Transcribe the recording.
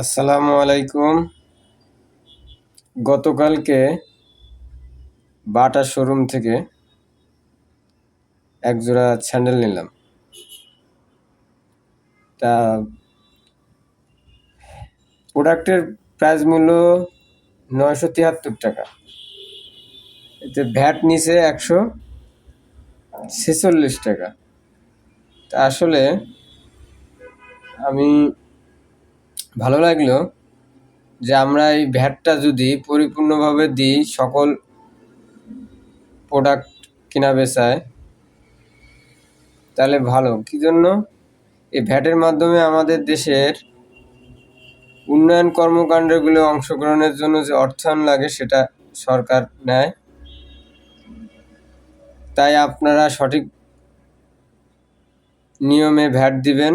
আসসালামু আলাইকুম। গতকালকে বাটা শোরুম থেকে এক জোড়া স্যান্ডেল নিলাম। তা প্রোডাক্টের প্রাইস মূল্য নয়শো তিয়াত্তর টাকা। এতে ভ্যাট নিচে একশো ছেচল্লিশ টাকা। তা আসলে আমি ভালো লাগল যে আমরা এই ভ্যাটটা যদি পরিপূর্ণভাবে দিই সকল প্রোডাক্ট কেনা বেচায়, তাহলে ভালো। কী জন্য? এই ভ্যাটের মাধ্যমে আমাদের দেশের উন্নয়ন কর্মকাণ্ডগুলো অংশগ্রহণের জন্য যে অর্থায়ন লাগে সেটা সরকার নেয়। তাই আপনারা সঠিক নিয়মে ভ্যাট দিবেন।